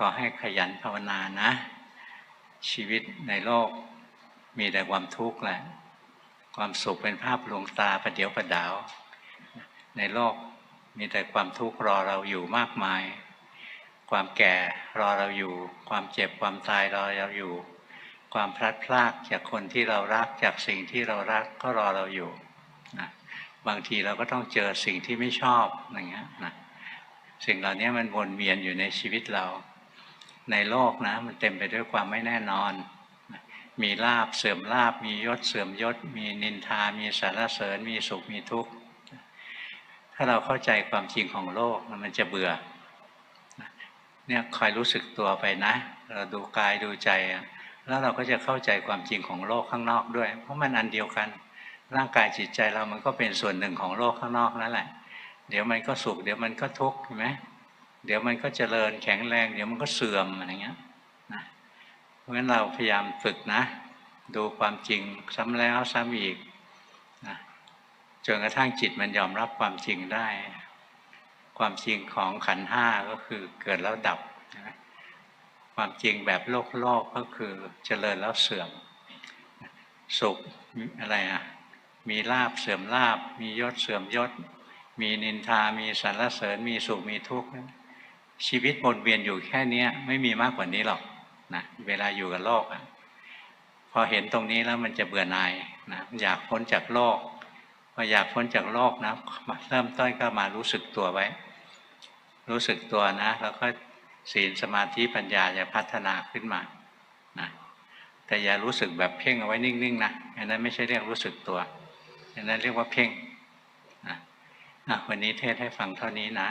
ขอให้ขยันภาวนานะ ชีวิตในโลกมีแต่ความทุกข์แหละ ความสุขเป็นภาพลวงตาประเดียวประดาว ในโลกมีแต่ความทุกข์รอเราอยู่มากมาย ความแก่รอเราอยู่ ความเจ็บความตายรอเราอยู่ ความพลัดพรากจากคนที่เรารักจากสิ่งที่เรารักก็รอเราอยู่นะบางทีเราก็ต้องเจอสิ่งที่ไม่ชอบอย่างเงี้ยนะสิ่งเหล่านี้มันวนเวียนอยู่ในชีวิตเรา ในโลกนะมันเต็มไปด้วยความไม่แน่นอน มีลาบเสื่อมลาบ มียศเสื่อมยศ มีนินทา มีสรรเสริญ มีสุข มีทุกข์ ถ้าเราเข้าใจความจริงของโลกมันจะเบื่อ เนี่ยคอยรู้สึกตัวไปนะ เราดูกายดูใจ แล้วเราก็จะเข้าใจความจริงของโลกข้างนอกด้วย เพราะมันอันเดียวกัน ร่างกายจิตใจเรามันก็เป็นส่วนหนึ่งของโลกข้างนอกนั่นแหละ เดี๋ยวมันก็สุข เดี๋ยวมันก็ทุกข์เห็นไหม เดี๋ยวมันก็เจริญแข็งแรง เดี๋ยวมันก็เสื่อมอะไรเงี้ยนะเพราะฉะนั้นเราพยายามฝึกนะ ดูความจริงซ้ำแล้วซ้ำอีกนะจนกระทั่งจิตมันยอมรับความจริงได้ ความจริงของขันห้าก็คือเกิดแล้วดับนะความจริงแบบโลกโลกก็คือเจริญแล้วเสื่อม สุขอะไรอะมีลาบเสื่อมลาบ มียศเสื่อมยศ มีนินทา มีสรรเสริญ มีสุข มีทุกข์ ชีวิตวนเวียนอยู่แค่เนี้ยไม่มีมากกว่านี้หรอกนะเวลาอยู่กับโลกอะพอเห็นตรงนี้แล้วมันจะเบื่อหน่ายนะอยากพ้นจากโลกพออยากพ้นจากโลกนะมาเริ่มต้นก็มารู้สึกตัวไว้ รู้สึกตัวนะแล้วก็ศีลสมาธิปัญญาจะพัฒนาขึ้นมานะแต่อย่ารู้สึกแบบเพ่งเอาไว้นิ่งๆนะอันนั้นไม่ใช่เรียกรู้สึกตัวอันนั้นเรียกว่าเพ่งนะอะวันนี้เทศให้ฟังเท่านี้นะ